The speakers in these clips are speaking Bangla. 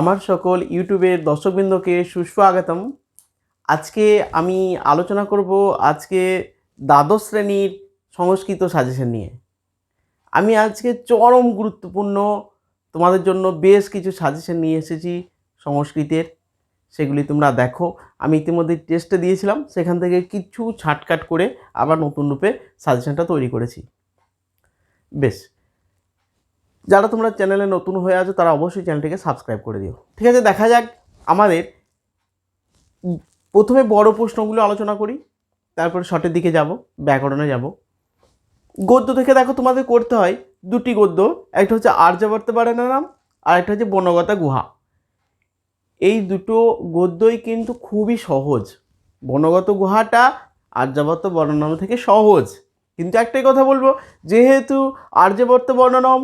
আমার সকল ইউটিউবের দর্শকবৃন্দকে সুস্বাগতম। আজকে আমি আলোচনা করব আজকে দ্বাদশ শ্রেণির সংস্কৃত সাজেশন নিয়ে। আমি আজকে চরম গুরুত্বপূর্ণ, তোমাদের জন্য বেশ কিছু সাজেশন নিয়ে এসেছি সংস্কৃতের, সেগুলি তোমরা দেখো। আমি ইতিমধ্যে টেস্টে দিয়েছিলাম, সেখান থেকে কিছু ছাটকাট করে আবার নতুন রূপে সাজেশনটা তৈরি করেছি। বেশ যারা তোমরা চ্যানেলে নতুন হয়ে আছো, তারা অবশ্যই চ্যানেলটিকে সাবস্ক্রাইব করে দিও। ঠিক আছে, দেখা যাক আমাদের প্রথমে বড় প্রশ্নগুলো আলোচনা করি, তারপরে শর্টের দিকে যাব ব্যাকরণে যাব। গদ্য থেকে দেখো তোমাদের করতে হয় দুটি গদ্য, একটা হচ্ছে আর্যবর্ত বাড়ানো নাম, আর একটা হচ্ছে বনগতা গুহা। এই দুটো গদ্যই কিন্তু খুবই সহজ। বনগত গুহাটা আর্যাবর্ত বর্ণনাম থেকে সহজ। কিন্তু একটাই কথা বলব, যেহেতু আর্যবর্ত বর্ণনম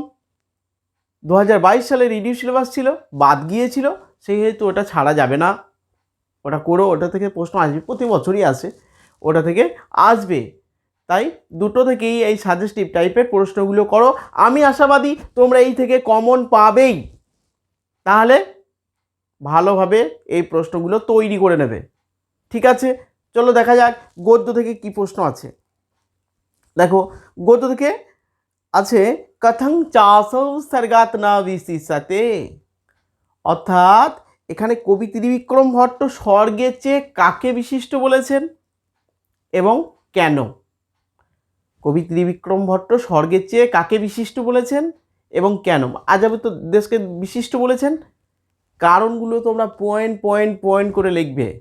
দু হাজার বাইশ সালে রিডিউ সিলেবাস ছিল, বাদ গিয়েছিল, সেহেতু ওটা ছাড়া যাবে না। ওটা করো, ওটা থেকে প্রশ্ন আসবে, প্রতি বছরই আসে, ওটা থেকে আসবে। তাই দুটো থেকেই এই সাজেস্টিভ টাইপের প্রশ্নগুলো করো। আমি আশাবাদী তোমরা এই থেকে কমন পাবেই। তাহলে ভালোভাবে এই প্রশ্নগুলো তৈরি করে নেবে। ঠিক আছে? চলো দেখা যাক গদ্য থেকে কি প্রশ্ন আছে। দেখো, গদ্য থেকে আছে কথং চাষৌ সর্গাত না বিশিষাতে অর্থাৎ এখানে কবি ত্রিবিক্রম ভট্ট স্বর্গের চেয়ে কাকে বিশিষ্ট বলেছেন? এবং কেন? কবি ত্রিবিক্রম ভট্ট স্বর্গের চেয়ে কাকে বিশিষ্ট বলেছেন? এবং কেন? আজাবে তো দেশকে বিশিষ্ট বলেছেন। কারণগুলো তোমরা পয়েন্ট পয়েন্ট পয়েন্ট করে লিখবে।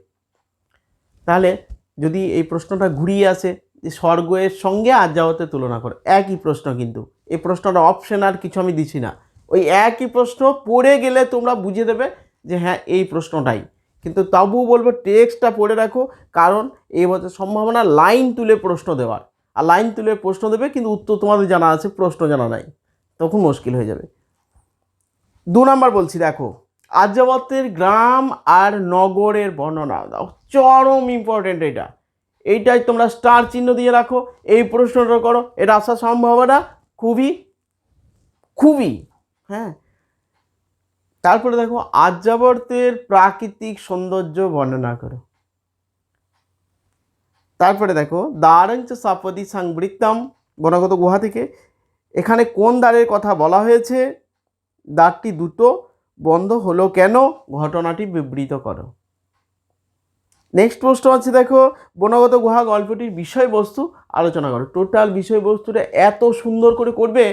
তাহলে, যদি এই প্রশ্নটা ঘুরিয়ে আসে, যে স্বর্গের সঙ্গে আর্যাবতের তুলনা করে, একই প্রশ্ন কিন্তু। এই প্রশ্নটা অপশন আর কিছু আমি দিছি না। ওই একই প্রশ্ন পড়ে গেলে তোমরা বুঝে দেবে যে হ্যাঁ এই প্রশ্নটাই। কিন্তু তবু বলব টেক্সটটা পড়ে রাখো, কারণ এই বছর সম্ভাবনা লাইন তুলে প্রশ্ন দেওয়ার। আর লাইন তুলে প্রশ্ন দেবে, কিন্তু উত্তর তোমাদের জানা আছে, প্রশ্ন জানা নাই। তখন মুশকিল হয়ে যাবে। দু নাম্বার বলছি, দেখো আর্যাবতের গ্রাম আর নগরের বর্ণনা। দাও, চরম ইম্পর্টেন্ট এটা। এইটাই তোমরা স্টার চিহ্ন দিয়ে রাখো, এই প্রশ্নটা করো, এটা আসার সম্ভাবনা খুবই খুবই হ্যাঁ। তারপরে দেখো, আর্যাবর্তের প্রাকৃতিক সৌন্দর্য বর্ণনা করো। তারপরে দেখো দ্বারঞ্চ সাপদি সংবৃত্তম, বনগত গুহা থেকে। এখানে কোন দ্বারের কথা বলা হয়েছে? দ্বারটি দুটো, বন্ধ হলো কেন? ঘটনাটি বিবৃত করো। নেক্সট প্রশ্ন আছে দেখো, বনগত গুহা গল্পটির বিষয়বস্তু আলোচনা করো। টোটাল বিষয়বস্তুটা এত সুন্দর করে করবে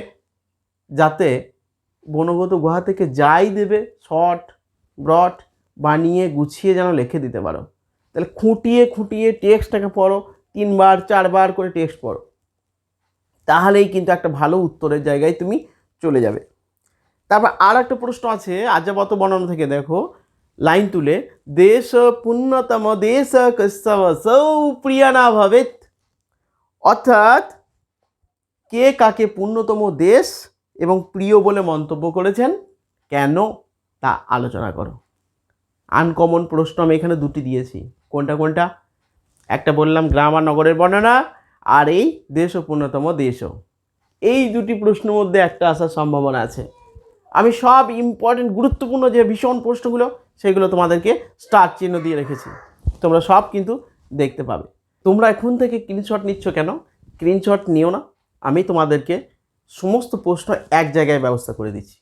যাতে বনগত গুহা থেকে যাই দেবে শর্ট ব্রড বানিয়ে গুছিয়ে যেন লিখে দিতে পারো। তাহলে খুঁটিয়ে খুঁটিয়ে টেক্সটটাকে পড়ো, তিনবার, চারবার করে টেক্সট পড়ো। তাহলেই কিন্তু একটা ভালো উত্তরের জায়গায় তুমি চলে যাবে। তারপর আর একটা প্রশ্ন আছে আর্যাবত বর্ণনা থেকে দেখো লাইন তুলে দেশ পূর্ণতম দেশ কস্যব সৌ প্রিয়া না ভবেত অর্থাৎ কে কাকে পূর্ণতম দেশ এবং প্রিয় বলে মন্তব্য করেছেন কেন তা আলোচনা করো আনকমন প্রশ্ন আমি এখানে দুটি দিয়েছি কোনটা কোনটা একটা বললাম গ্রাম আর নগরের বর্ণনা, আর এই দেশ পূর্ণতম দেশও এই দুটি প্রশ্নের মধ্যে একটা আসার সম্ভাবনা আছে। আমি সব ইম্পর্টেন্ট গুরুত্বপূর্ণ যে ভীষণ প্রশ্নগুলো সেগুলো তোমাদেরকে স্টার চিহ্ন দিয়ে রেখেছি। তোমরা সব কিন্তু দেখতে পাবে। তোমরা এখন থেকে স্ক্রিনশট নিচ্ছ কেন? স্ক্রিনশট নিও না। আমি তোমাদেরকে সমস্ত প্রশ্ন এক জায়গায় ব্যবস্থা করে দিচ্ছি।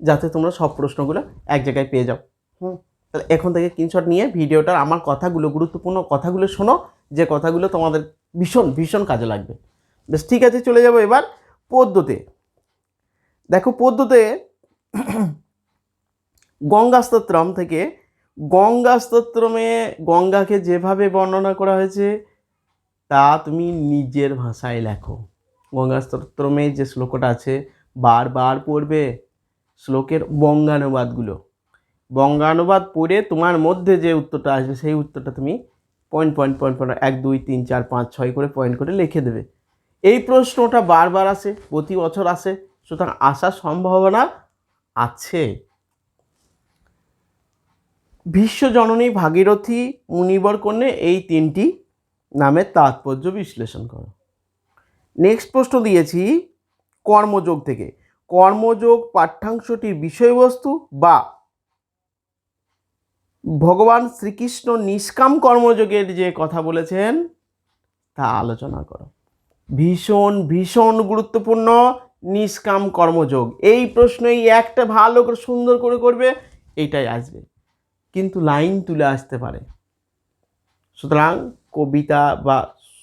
যাতে তোমরা সব প্রশ্নগুলো এক জায়গায় পেয়ে যাও। হুম? তাহলে এখন থেকে স্ক্রিনশট নিয়ে ভিডিওটার আমার কথাগুলো, গুরুত্বপূর্ণ কথাগুলো শোনো। যে কথাগুলো তোমাদের ভীষণ ভীষণ কাজে লাগবে। বেশ, ঠিক আছে, চলে যাব এবার পদ্মতে দেখো, পদ্যতে গঙ্গাস্তোত্রম থেকে গঙ্গাস্তোত্রমে গঙ্গাকে যেভাবে বর্ণনা করা হয়েছে, তা তুমি নিজের ভাষায় লেখো। গঙ্গাস্তোত্রমে যে শ্লোকটা আছে, বারবার পড়বে শ্লোকের বঙ্গানুবাদগুলো। বঙ্গানুবাদ পড়ে তোমার মধ্যে যে উত্তরটা আসবে, সেই উত্তরটা তুমি পয়েন্ট পয়েন্ট পয়েন্ট পয়েন্ট এক, দুই, তিন, চার, পাঁচ, ছয় করে পয়েন্ট করে লিখে দেবে। এই প্রশ্নটা বারবার আসে, প্রতি বছর আসে, সুতরাং আসার সম্ভাবনা আছে। বিশ্বজননী ভাগীরথী মুনিবর কন্যে এই তিনটি নামের তাৎপর্য বিশ্লেষণ করো। নেক্সট প্রশ্ন দিয়েছি, কর্মযোগ থেকে। কর্মযোগ পাঠ্যাংশটির বিষয়বস্তু বা ভগবান শ্রীকৃষ্ণ নিষ্কাম কর্মযোগের যে কথা বলেছেন, তা আলোচনা করো। ভীষণ ভীষণ গুরুত্বপূর্ণ নিষ্কাম কর্মযোগ। এই প্রশ্নই একটা ভালো করে সুন্দর করে করবে এইটাই আসবে। কিন্তু লাইন তুলে আসতে পারে। সুতরাং কবিতা বা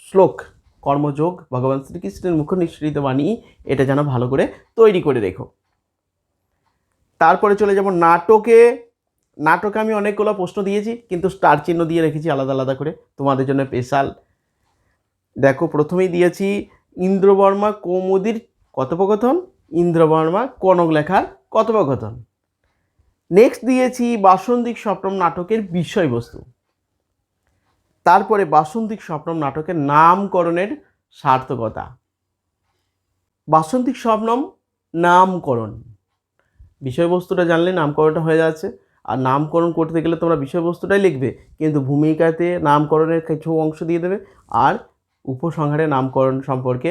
শ্লোক, কর্মযোগ ভগবান শ্রীকৃষ্ণের মুখ নিঃসৃত বাণী, এটা যেন ভালো করে তৈরি করে রেখো। তারপরে চলে যাব নাটকে। নাটকে আমি অনেকগুলো প্রশ্ন দিয়েছি, কিন্তু স্টার চিহ্ন দিয়ে রেখেছি আলাদা আলাদা করে। তোমাদের জন্য স্পেশাল দেখো, প্রথমেই দিয়েছি ইন্দ্রবর্মা কৌমুদির কথোপকথন, ইন্দ্রবর্মা কনক লেখার কথোপকথন। নেক্সট দিয়েছি বাসন্তিক স্বপ্নম নাটকের বিষয়বস্তু। তারপরে বাসন্তিক স্বপ্নম নাটকের নামকরণের সার্থকতা। বাসন্তিক স্বপ্নম নামকরণ। বিষয়বস্তুটা জানলে নামকরণটা হয়ে যাচ্ছে। আর নামকরণ করতে গেলে তোমরা বিষয়বস্তুটাই লিখবে, কিন্তু ভূমিকাতে নামকরণের কিছু অংশ দিয়ে দেবে আর উপসংহারে নামকরণ সম্পর্কে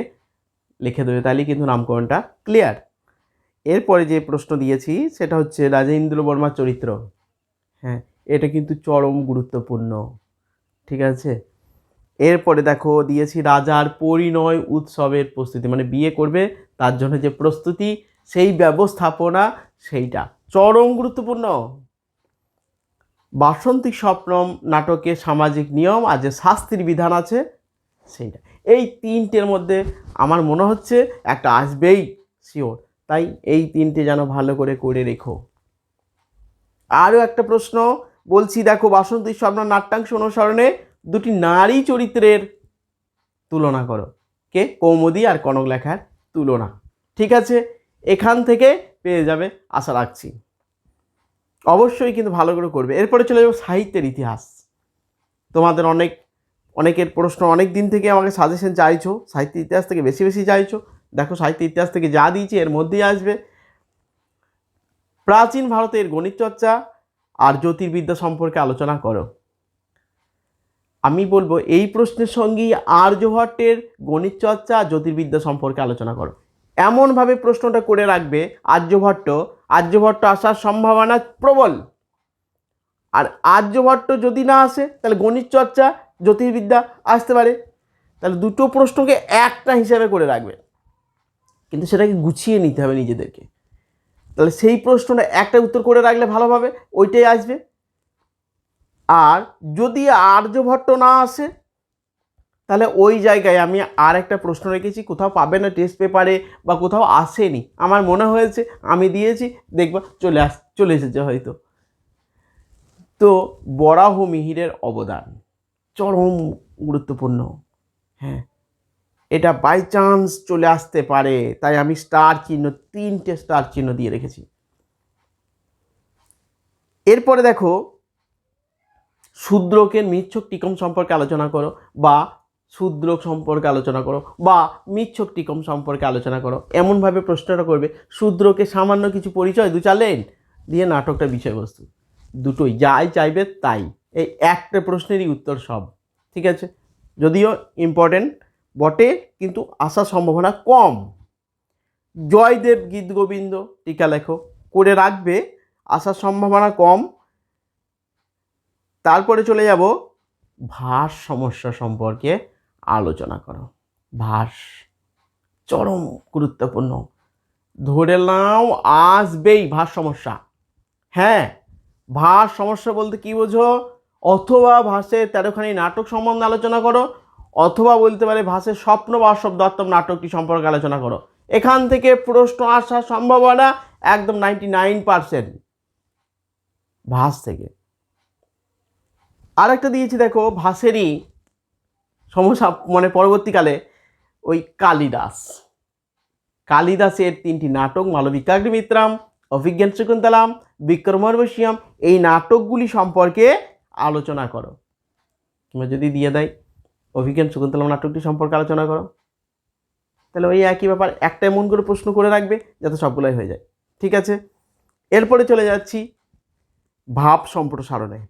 লিখে দেবে, তাহলেই কিন্তু নামকরণটা ক্লিয়ার এরপরে যে প্রশ্ন দিয়েছি, সেটা হচ্ছে রাজেন্দ্র বর্মার চরিত্র। হ্যাঁ এটা কিন্তু চরম গুরুত্বপূর্ণ। ঠিক আছে? এরপরে দেখো, দিয়েছি রাজার পরিণয় উৎসবের প্রস্তুতি। মানে বিয়ে করবে, তার জন্য যে প্রস্তুতি, সেই ব্যবস্থাপনা, সেইটা। চরম গুরুত্বপূর্ণ। বাসন্তী স্বপ্নম নাটকে সামাজিক নিয়ম আর যে শাস্তির বিধান আছে, সেইটা। এই তিনটের মধ্যে আমার মনে হচ্ছে একটা আসবেই শিওর তাই এই তিনটে যেন ভালো করে করে রেখো। আরও একটা প্রশ্ন, বলছি দেখো বাসন্তী স্বপ্ন নাট্যাংশ অনুসরণে দুটি নারী চরিত্রের তুলনা করো। কে? কৌমুদি আর কনক লেখার তুলনা। ঠিক আছে? এখান থেকে পেয়ে যাবে, আশা রাখছি। অবশ্যই কিন্তু ভালো করে করবে। এরপরে চলে যাব সাহিত্যের ইতিহাস। তোমাদের অনেক, অনেকের প্রশ্ন অনেক দিন থেকে আমাকে সাজেশন চাইছো সাহিত্য ইতিহাস থেকে বেশি বেশি চাইছো। দেখো সাহিত্য ইতিহাস থেকে যা দিয়েছি, এর মধ্যেই আসবে। প্রাচীন ভারতের গণিত চর্চা আর জ্যোতির্বিদ্যা সম্পর্কে আলোচনা করো। আমি বলব, এই প্রশ্নের সঙ্গেই আর্যভট্টের গণিত চর্চা, জ্যোতির্বিদ্যা সম্পর্কে আলোচনা করো। এমনভাবে প্রশ্নটা করে রাখবে আর্যভট্ট আর্যভট্ট আসার সম্ভাবনা প্রবল। আর আর্যভট্ট যদি না আসে, তাহলে গণিত চর্চা, জ্যোতির্বিদ্যা আসতে পারে। তাহলে দুটো প্রশ্নকে একটা হিসাবে করে রাখবে। কিন্তু সেটাকে গুছিয়ে নিতে হবে নিজেদেরকে। তাহলে সেই প্রশ্নটা একটা উত্তর করে রাখলে ভালোভাবে ওইটাই আসবে। আর যদি আর্যভট্ট না আসে, তাহলে ওই জায়গায় আমি আর একটা প্রশ্ন রেখেছি, কোথাও পাবে না টেস্ট পেপারে বা কোথাও আসেনি। আমার মনে হয়েছে, আমি দিয়েছি, দেখবা, চলে আস, চলে এসেছে হয়তো। তো বরাহ মিহিরের অবদান, চরম গুরুত্বপূর্ণ। হ্যাঁ। এটা বাই চান্স চলে আসতে পারে। তাই আমি স্টার চিহ্ন, তিনটে স্টার চিহ্ন দিয়ে রেখেছি। এরপরে দেখো, শূদ্রকে মিচ্ছক টিকম সম্পর্কে আলোচনা করো বা শূদ্র সম্পর্কে আলোচনা করো বা মিচ্ছক টিকম সম্পর্কে আলোচনা করো। এমনভাবে প্রশ্নটা করবে, শূদ্রকে সামান্য কিছু পরিচয় দু চার লাইন দিয়ে নাটকটা বিষয়বস্তু। দুটোই যাই চাইবে তাই। এই একটা প্রশ্নেরই উত্তর সব, ঠিক আছে? যদিও ইম্পর্টেন্ট বটে, কিন্তু আসার সম্ভাবনা কম। জয়দেব গীত গোবিন্দ টিকা লেখো, করে রাখবে, আসার সম্ভাবনা কম। তারপরে চলে যাব ভাস সমস্যা সম্পর্কে আলোচনা করো। ভাস চরম গুরুত্বপূর্ণ। ধরে নাও, আসবেই ভাস সমস্যা। হ্যাঁ ভাস সমস্যা বলতে কি বোঝো? অথবা ভাসের তেরোখানি নাটক সম্বন্ধে আলোচনা করো অথবা বলতে পারে ভাসের স্বপ্ন বাস্তব দত্তম নাটকটি সম্পর্কে আলোচনা করো। এখান থেকে প্রশ্ন আসার সম্ভাবনা একদম নাইনটি নাইন পারসেন্ট ভাস থেকে। আরেকটা দিয়েছি দেখো ভাসেরই সমস্যা মানে পরবর্তীকালে ওই কালিদাস। কালিদাসের তিনটি নাটক মালবিকাগ্নিমিত্রাম অভিজ্ঞান শকুন্তলাম বিক্রমর্বশিয়াম এই নাটকগুলি সম্পর্কে আলোচনা করো। কিংবা যদি দিয়ে দেয়। অভিজ্ঞান শকুন্তলাম নাটকটি সম্পর্কে আলোচনা করো। তাহলে ওই একই ব্যাপার একটা এমন করে প্রশ্ন করে রাখবে যাতে সবগুলোই হয়ে যায়। ঠিক আছে? এরপরে চলে যাচ্ছি ভাব সম্প্রসারণে।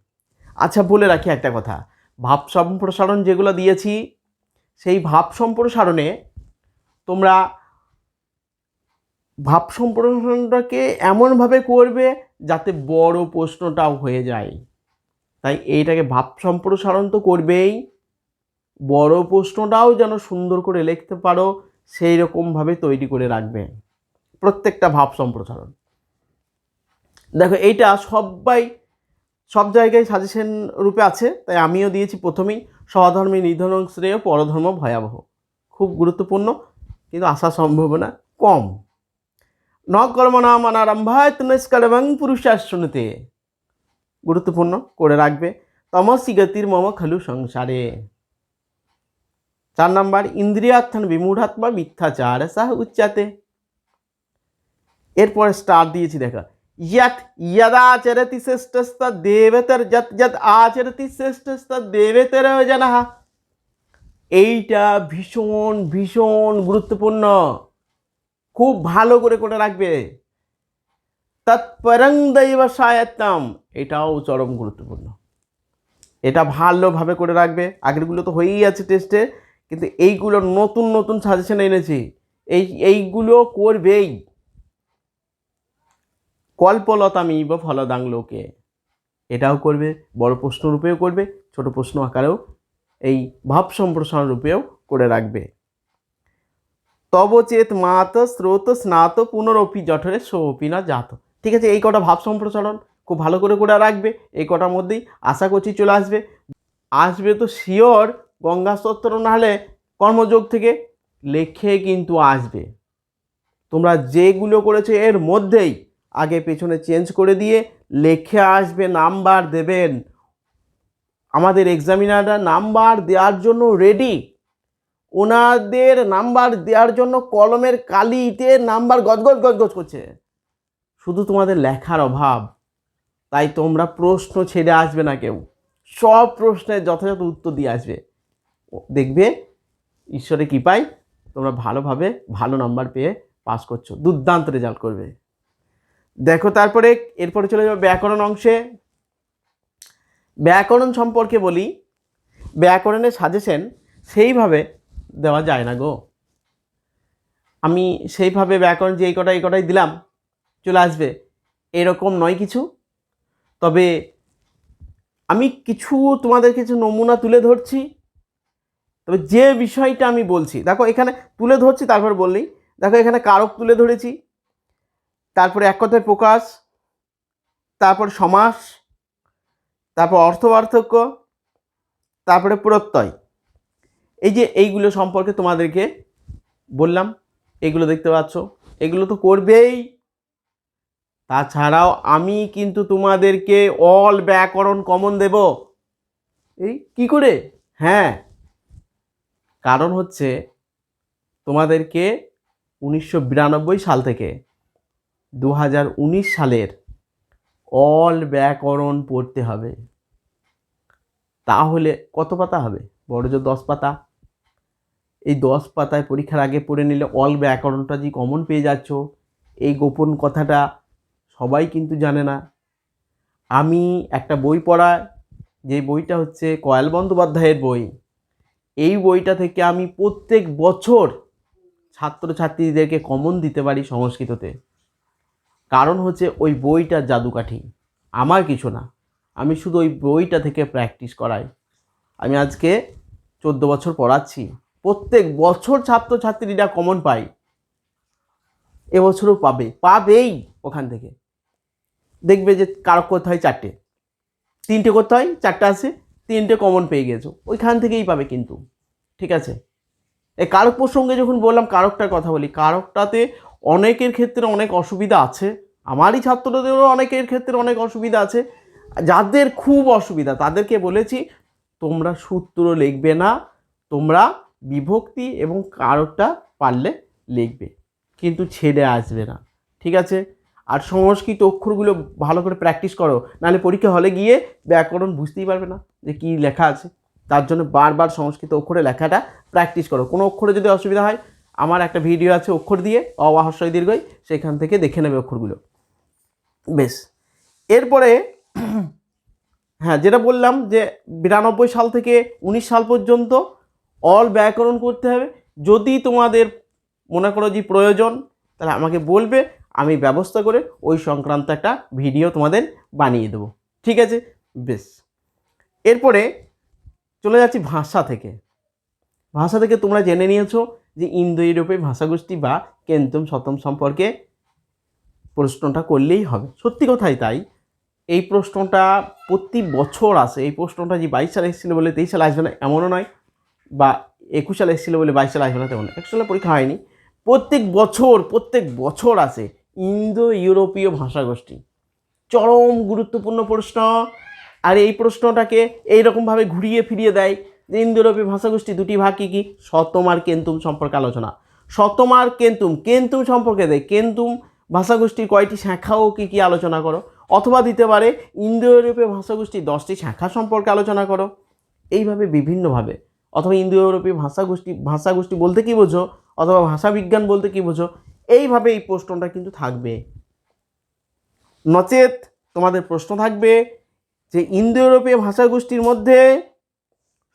আচ্ছা বলে রাখি একটা কথা। ভাব সম্প্রসারণ যেগুলো দিয়েছি, সেই ভাব সম্প্রসারণে তোমরা ভাব সম্প্রসারণটাকে এমনভাবে করবে যাতে বড় প্রশ্নটাও হয়ে যায়। তাই এইটাকে ভাব সম্প্রসারণ তো করবেই। বড় প্রশ্নটাও যেন সুন্দর করে লিখতে পারো, সেই রকমভাবে তৈরি করে রাখবে। প্রত্যেকটা ভাব সম্প্রসারণ। দেখো, এইটা সবাই, সব জায়গায় সাজেশন রূপে আছে, তাই আমিও দিয়েছি প্রথমেই। স্বধর্মী নিধন শ্রেয়, পরধর্ম ভয়াবহ। খুব গুরুত্বপূর্ণ, কিন্তু আসার সম্ভাবনা কম। ন কর্ম নাম অনারম্ভায় তনস্করবং পুরুষাশ্রণতে। গুরুত্বপূর্ণ, করে রাখবে। তমসি গতির মম খালু সংসারে। চার নম্বর, ইন্দ্রিয়ার্থান বিমূঢ়াত্মা মিথ্যাচার, সাহ উচ্চাতে। এরপরে স্টার দিয়েছি, দেখা। ইয়াত ইয়াদাচরতি শ্রেষ্ঠস্ত, দেবতর যত যত আচরতি শ্রেষ্ঠস্ত, দেবেতর জানাহা। এইটা ভীষণ ভীষণ গুরুত্বপূর্ণ। খুব ভালো করে করে রাখবে? তৎপরং দৈব সায়ত্তম। এটাও চরম গুরুত্বপূর্ণ। এটা ভালোভাবে করে রাখবে। আগেরগুলো তো হয়েই আছে টেস্টে কিন্তু এইগুলো নতুন নতুন সাজেশন এনেছি। এই, এইগুলো করবেই। কল্পলতামিব ফলদাং লোকে এটাও করবে, বড় প্রশ্ন রূপেও করবে, ছোট প্রশ্ন আকারেও, এই ভাব সম্প্রসারণ রূপেও করে রাখবে। তব চেত মাত স্রোত স্নাত পুনরপি জঠরে সোপি না জাত। ঠিক আছে, এই কটা ভাব সম্প্রসারণ খুব ভালো করে করে রাখবে, এই কটার মধ্যেই আশা করছি চলে আসবে। আসবে তো শিওর গঙ্গা স্তোত্র নাহলে কর্মযোগ থেকে লেখে কিন্তু আসবে। তোমরা যেগুলো করেছ এর মধ্যেই আগে পেছনে চেঞ্জ করে দিয়ে লেখে আসবে, নাম্বার দেবেন। আমাদের এক্সামিনাররা নাম্বার দেওয়ার জন্য রেডি ওনাদের নাম্বার দেওয়ার জন্য কলমের কালিতে নাম্বার গজগজ গজগজ করছে। শুধু তোমাদের লেখার অভাব। তাই তোমরা প্রশ্ন ছেড়ে আসবে না কেউ। সব প্রশ্নের যথাযথ উত্তর দিয়ে আসবে। দেখবে ঈশ্বরে কৃপায় তোমরা ভালোভাবে ভালো নাম্বার পেয়ে পাস করছ, দুর্দান্ত রেজাল্ট করবে। দেখো তারপরে এরপরে চলে যাবে ব্যাকরণ অংশে। ব্যাকরণ সম্পর্কে বলি ব্যাকরণের সাজেশন সেইভাবে দেওয়া যায় না গো। আমি সেইভাবে ব্যাকরণ যে এই কটা, এই কটাই দিলাম, চলে আসবে। এরকম নয় কিছু। তবে আমি কিছু তোমাদের কিছু নমুনা তুলে ধরছি। তবে যে বিষয়টা আমি বলছি, দেখো এখানে তুলে ধরছি, তারপর বললেই দেখো এখানে কারক তুলে ধরেছি, তারপরে এক কথায় প্রকাশ, তারপর সমাস, তারপর অর্থপার্থক্য তারপরে প্রত্যয়। এই যে এইগুলো সম্পর্কে তোমাদেরকে বললাম, এগুলো দেখতে পাচ্ছ। এগুলো তো করবেই। তাছাড়াও আমি কিন্তু তোমাদেরকে অল ব্যাকরণ কমন দেব। এই কি করে? হ্যাঁ। কারণ হচ্ছে তোমাদেরকে উনিশশো বিরানব্বই সাল থেকে দু হাজার উনিশ সালের অল ব্যাকরণ পড়তে হবে। তাহলে কত পাতা হবে? বড় দশ পাতা। এই দশ পাতায় পরীক্ষার আগে পড়ে নিলে অল ব্যাকরণটা যে কমন পেয়ে যাচ্ছ, এই গোপন কথাটা সবাই কিন্তু জানে না। আমি একটা বই পড়া যে বইটা হচ্ছে কয়াল বন্দ্যোপাধ্যায়ের বই। এই বইটা থেকে আমি প্রত্যেক বছর ছাত্রছাত্রীদেরকে কমন দিতে পারি সংস্কৃততে। কারণ হচ্ছে ওই বইটা জাদুকাঠি, আমার কিছু না। আমি শুধু ওই বইটা থেকে প্র্যাকটিস করাই। আমি আজকে চোদ্দ বছর পড়াচ্ছি। প্রত্যেক বছর ছাত্রছাত্রীরা কমন পায়। এবছরও পাবে, পাবেই ওখান থেকে। দেখবে যে কারও করতে হয় চারটে। তিনটে করতে হয় চারটে আছে? তিনটে কমন পেয়ে গেছো, ওইখান থেকেই পাবে কিন্তু, ঠিক আছে? এই কারক প্রসঙ্গে যখন বললাম কারকটার কথা বলি, কারকটাতে অনেকের ক্ষেত্রে অনেক অসুবিধা আছে, আমারই ছাত্রদেরও অনেকের ক্ষেত্রে অনেক অসুবিধা আছে, যাদের খুব অসুবিধা, তাদেরকে বলেছি, তোমরা সূত্র লিখবে না, তোমরা বিভক্তি এবং কারকটা পারলে লিখবে, কিন্তু ছেড়ে আসবে না, ঠিক আছে? আর সংস্কৃত অক্ষরগুলো ভালো করে প্র্যাকটিস করো, নাহলে পরীক্ষা হলে গিয়ে ব্যাকরণ বুঝতেই পারবে না। যে কী লেখা আছে, তার জন্য বারবার সংস্কৃত অক্ষরে লেখাটা প্র্যাকটিস করো। কোনো অক্ষরে যদি অসুবিধা হয়, আমার একটা ভিডিও আছে অক্ষর দিয়ে অবাহস্যই দীর্ঘই, সেখান থেকে দেখে নেবে অক্ষরগুলো। বেশ। এরপরে হ্যাঁ যেটা বললাম যে বিরানব্বই সাল থেকে উনিশ সাল পর্যন্ত অল ব্যাকরণ করতে হবে। যদি তোমাদের মনে করো যে প্রয়োজন, তাহলে আমাকে বলবে, আমি ব্যবস্থা করে ওই সংক্রান্ত একটা ভিডিও তোমাদের বানিয়ে দেবো। ঠিক আছে? বেশ। এরপরে চলে যাচ্ছি ভাষা থেকে। ভাষা থেকে তোমরা জেনে নিয়েছো যে ইন্দো ইউরোপীয় ভাষাগোষ্ঠী বা কেন্তম শতম সম্পর্কে প্রশ্নটা করলেই হবে। সত্যি কথাই তাই, এই প্রশ্নটা প্রতি বছর আসে। এই প্রশ্নটা যে বাইশ সালে এসেছিল বলে, তেইশ সালে আসবে না, এমনও নয়। বা একুশ সালে এসেছিল বলে, বাইশ সালে আসবে না, তেমন এক সালে পরীক্ষা হয়নি। প্রত্যেক বছর প্রত্যেক বছর আসে ইন্দো ইউরোপীয় ভাষাগোষ্ঠী। চরম গুরুত্বপূর্ণ প্রশ্ন। আর এই প্রশ্নটাকে এইরকমভাবে ঘুরিয়ে ফিরিয়ে দেয় যে ইন্দো ইউরোপীয় ভাষাগোষ্ঠী দুটি ভাগ কী কী? শতম আর কেন্তুম সম্পর্কে আলোচনা। শতম আর কেন্তুম কেন্তুম সম্পর্কে দেয় কেন্তুম ভাষাগোষ্ঠীর কয়টি শাখাও কী কী আলোচনা করো? অথবা দিতে পারে ইন্দো ইউরোপীয় ভাষাগোষ্ঠীর দশটি শাখা সম্পর্কে আলোচনা করো। এইভাবে বিভিন্নভাবে। অথবা ইন্দো ইউরোপীয় ভাষাগোষ্ঠী ভাষাগোষ্ঠী বলতে কী বোঝো? অথবা ভাষা বিজ্ঞান বলতে কী বোঝো? এইভাবে এই প্রশ্নটা কিন্তু থাকবে। নচেত তোমাদের প্রশ্ন থাকবে যে ইন্দো ইউরোপীয় ভাষাগোষ্ঠীর মধ্যে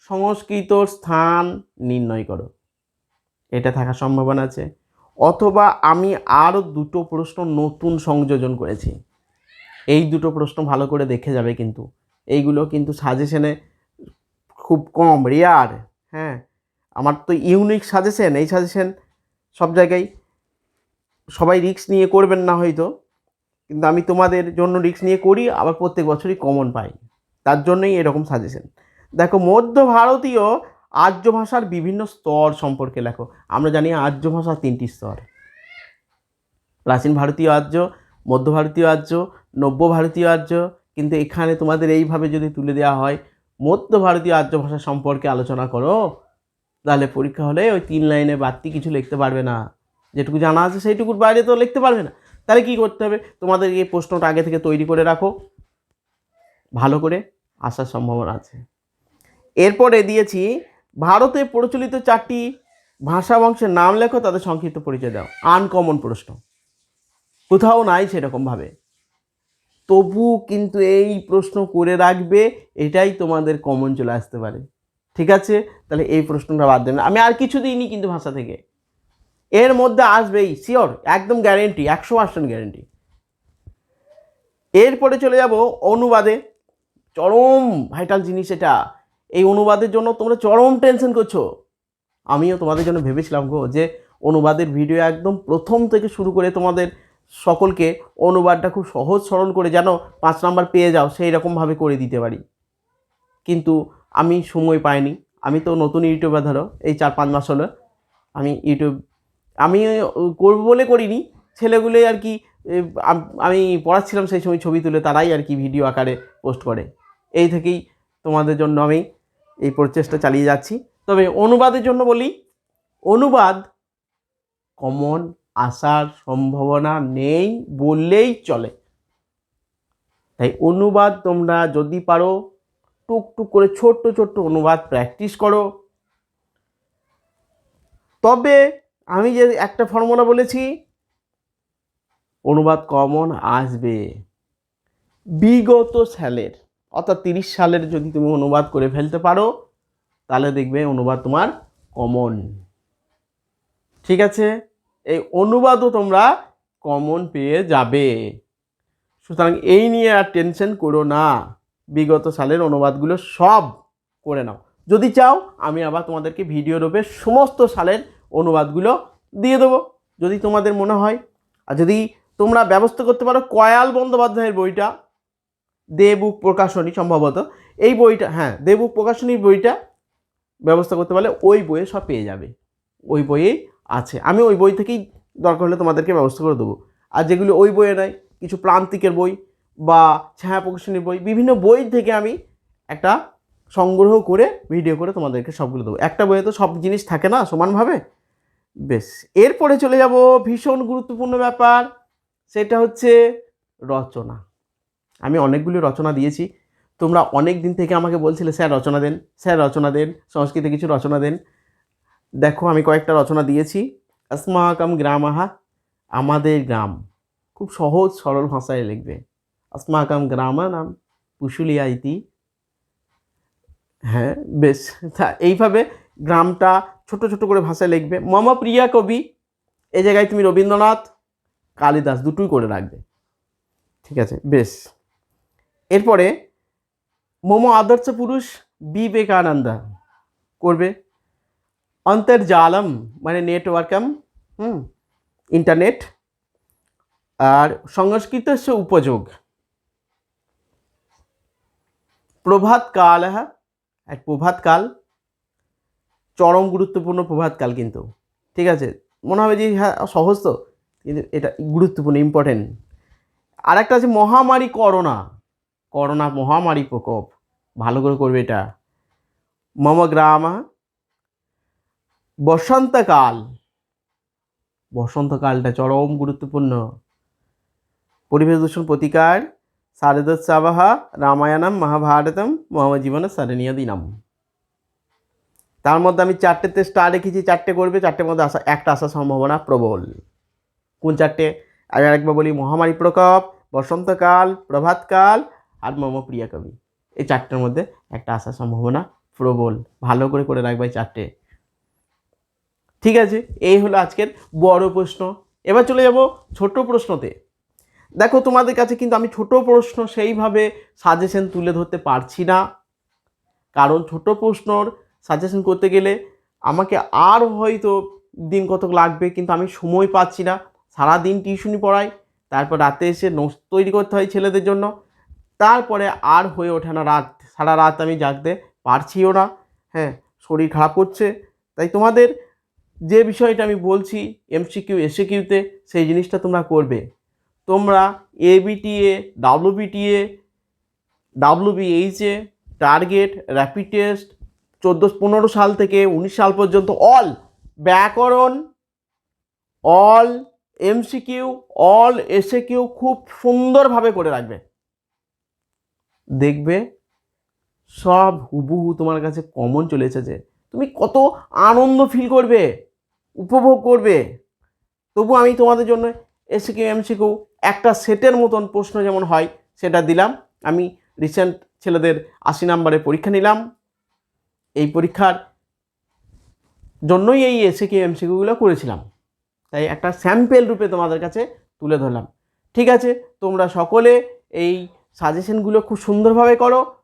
সংস্কৃত স্থান নির্ণয় করো। এটা থাকার সম্ভাবনা আছে। অথবা আমি আরও দুটো প্রশ্ন নতুন সংযোজন করেছি। এই দুটো প্রশ্ন ভালো করে দেখে যাবে কিন্তু। এইগুলো কিন্তু সাজেশনে খুব কম রেয়ার হ্যাঁ। আমার তো ইউনিক সাজেশন এই সাজেশন সব জায়গায় সবাই রিক্স নিয়ে করবেন না হয়তো। কিন্তু আমি তোমাদের জন্য রিস্ক নিয়ে করি, আবার প্রত্যেক বছরই কমন পাই। তার জন্যই এরকম সাজেশন দেখো, মধ্য ভারতীয় আর্য ভাষার বিভিন্ন স্তর সম্পর্কে লেখো। আমরা জানি আর্য ভাষার তিনটি স্তর। প্রাচীন ভারতীয় আর্য, মধ্য ভারতীয় আর্য, নব্য ভারতীয় আর্য, কিন্তু এখানে তোমাদের এইভাবে যদি তুলে দেওয়া হয়, মধ্য ভারতীয় আর্য ভাষা সম্পর্কে আলোচনা করো, তাহলে পরীক্ষা হলে ওই তিন লাইনে বাড়তি কিছু লিখতে পারবে না। যেটুকু জানা আছে সেইটুকুর বাইরে তো লিখতে পারবে না। তাহলে কী করতে হবে? তোমাদের এই প্রশ্নটা আগে থেকে তৈরি করে রাখো। ভালো করে আসার সম্ভাবনা আছে। এরপরে দিয়েছি, ভারতে প্রচলিত চারটি ভাষা বংশের নাম লেখো, তাদের সংক্ষিপ্ত পরিচয় দাও। আনকমন প্রশ্ন। কোথাও নাই সেরকমভাবে তবু কিন্তু এই প্রশ্ন করে রাখবে, এটাই তোমাদের কমন চলে আসতে পারে। ঠিক আছে? তাহলে এই প্রশ্নটা বাদ দেবেন আমি আর কিছু দিইনি কিন্তু ভাষা থেকে। এর মধ্যে আসবেই শিওর একদম গ্যারেন্টি একশো পার্সেন্ট গ্যারেন্টি এরপরে চলে যাব অনুবাদে। চরম ভাইটাল জিনিস এটা। এই অনুবাদের জন্য তোমরা চরম টেনশন করছ। আমিও তোমাদের জন্য ভেবেছিলাম গো যে অনুবাদের ভিডিও একদম প্রথম থেকে শুরু করে তোমাদের সকলকে অনুবাদটা খুব সহজ সরল করে যেন পাঁচ নাম্বার পেয়ে যাও, সেই রকমভাবে করে দিতে পারি। কিন্তু আমি সময় পাইনি। আমি তো নতুন ইউটিউবার ধরো, এই চার পাঁচ মাস হলো। আমি ইউটিউব আমি করব বলে করিনি। ছেলেগুলোই আর কি আমি পড়াচ্ছিলাম সেই সময় ছবি তুলে, তারাই আর কি ভিডিও আকারে পোস্ট করে। এই থেকেই তোমাদের জন্য আমি এই প্রচেষ্টা চালিয়ে যাচ্ছি। তবে অনুবাদের জন্য বলি, অনুবাদ কমন আসার সম্ভাবনা নেই বললেই চলে। তাই অনুবাদ তোমরা যদি পারো, টুকটুক করে ছোট্ট ছোট্ট অনুবাদ প্র্যাকটিস করো। তবে আমি যে একটা ফর্মুলা বলেছি, অনুবাদ কমন আসবে। বিগত সালের, অর্থাৎ তিরিশ সালের যদি তুমি অনুবাদ করে ফেলতে পারো, তাহলে দেখবে অনুবাদ তোমার কমন। ঠিক আছে? এই অনুবাদও তোমরা কমন পেয়ে যাবে। সুতরাং এই নিয়ে আর টেনশন করো না। বিগত সালের অনুবাদগুলো সব করে নাও। যদি চাও, আমি আবার তোমাদেরকে ভিডিও রূপে সমস্ত সালের অনুবাদগুলো দিয়ে দেবো। যদি তোমাদের মনে হয়, আর যদি তোমরা ব্যবস্থা করতে পারো কয়াল বন্দ্যোপাধ্যায়ের বইটা দেবুক প্রকাশনী সম্ভবত, এই বইটা হ্যাঁ দেবুক প্রকাশনীর বইটা ব্যবস্থা করতে পারলে ওই বইয়ে সব পেয়ে যাবে। ওই বইয়েই আছে। আমি ওই বই থেকেই দরকার হলে তোমাদেরকে ব্যবস্থা করে দেবো। আর যেগুলো ওই বইয়ে নাই, কিছু প্রান্তিকের বই বা ছায়া প্রকাশনীর বই, বিভিন্ন বই থেকে আমি একটা সংগ্রহ করে, ভিডিও করে তোমাদেরকে সবগুলো দেবো। একটা বইয়ে তো সব জিনিস থাকে না সমানভাবে? বেশ, এরপরে চলে যাব ভীষণ গুরুত্বপূর্ণ ব্যাপার, সেটা হচ্ছে রচনা। আমি অনেকগুলি রচনা দিয়েছি, তোমরা অনেক দিন থেকে আমাকে বলছিলে, স্যার, রচনা দেন, স্যার, রচনা দেন, সংস্কৃতে কিছু রচনা দেন। দেখো, আমি কয়েকটা রচনা দিয়েছি। আসমাকাম গ্রামাহা, আমাদের গ্রাম। খুব সহজ, সরল ভাষায় লিখবে। আসমাকাম গ্রামা নাম পুশুলিয়া ইতি। হ্যাঁ বেশ, তা এইভাবে গ্রামটা ছোট ছোট করে ভাষায় লিখবে। মম প্রিয়া কবি এই জায়গায় তুমি রবীন্দ্রনাথ, কালিদাস দুটোই করে রাখবে। ঠিক আছে, বেশ। এরপরে মোমো আদর্শ পুরুষ বিবেকানন্দ করবে। অন্তর্জালম মানে নেটওয়ার্কম হুম ইন্টারনেট আর সংস্কৃত উপযোগ। প্রভাতকাল, এক প্রভাতকাল। চরম গুরুত্বপূর্ণ প্রভাতকাল কিন্তু। ঠিক আছে? মনে হবে যে হ্যাঁ সহজ তো। কিন্তু এটা গুরুত্বপূর্ণ ইম্পর্টেন্ট আর একটা আছে, মহামারী করোনা। করোনা মহামারী প্রকোপ। ভালো করে করবে এটা। মম গ্রাম বসন্তকাল। বসন্তকালটা চরম গুরুত্বপূর্ণ। পরিবেশ দূষণ প্রতিকার শারদোৎসবः রামায়ণম, মহাভারতম, মম জীবন সারণীয় দিনম। তার মধ্যে আমি চারটেতে স্টার রেখেছি চারটে করবে, চারটের মধ্যে আসা, একটা আসার সম্ভাবনা প্রবল। কোন চারটে? আমি আরেকবার বলি, মহামারী প্রকোপ, বসন্তকাল, প্রভাতকাল আর মম প্রিয় কবি এই চারটের মধ্যে একটা আসার সম্ভাবনা প্রবল। ভালো করে করে রাখবে চারটে। ঠিক আছে, এই হলো আজকের বড় প্রশ্ন। এবার চলে যাব ছোট প্রশ্নতে। দেখো, তোমাদের কাছে কিন্তু আমি ছোট প্রশ্ন সেইভাবে সাজেশন তুলে ধরতে পারছি না। কারণ ছোট প্রশ্নর সাজেশন করতে গেলে আমাকে আর হয়তো দিন কতক লাগবে, কিন্তু আমি সময় পাচ্ছি না। সারা দিন টিউশনি পড়াই, তারপর রাতে এসে নোটস তৈরি করতে হয় ছেলেদের জন্য। তারপরে আর হয়ে ওঠে না রাত, সারা রাত আমি জাগতে পারছিও না। হ্যাঁ শরীর খারাপ করছে। তাই তোমাদের যে বিষয়টা আমি বলছি এমসিকিউ এসিকিউতে সেই জিনিসটা তোমরা করবে। তোমরা A B T A W B T A W B H A target rapid test চোদ্দ পনেরো সাল থেকে উনিশ সাল পর্যন্ত অল ব্যাকরণ all M C Q all S A Q খুব সুন্দরভাবে করে রাখবে। দেখবে সব হুবহু তোমার কাছে কমন চলে এসেছে। তুমি কত আনন্দ ফিল করবে, উপভোগ করবে। তবু আমি তোমাদের জন্য এসে এসিকিউ এমসিকিউ একটা সেটের মতন প্রশ্ন যেমন হয়, সেটা দিলাম। আমি রিসেন্ট ছেলেদের আশি নাম্বারে পরীক্ষা নিলাম। এই পরীক্ষার জন্যই এই এসিকিউ এমসিকিউগুলো করেছিলাম। তাই একটা স্যাম্পেল রূপে তোমাদের কাছে তুলে ধরলাম। ঠিক আছে, তোমরা সকলে এই সাজেশনগুলো খুব সুন্দরভাবে করো।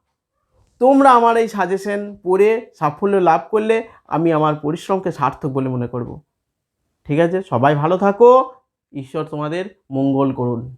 তোমরা আমার এই সাজেশন পড়ে সাফল্য লাভ করলে আমি আমার পরিশ্রমকে সার্থক বলে মনে করব। ঠিক আছে, সবাই ভালো থাকো। ঈশ্বর তোমাদের মঙ্গল করুন।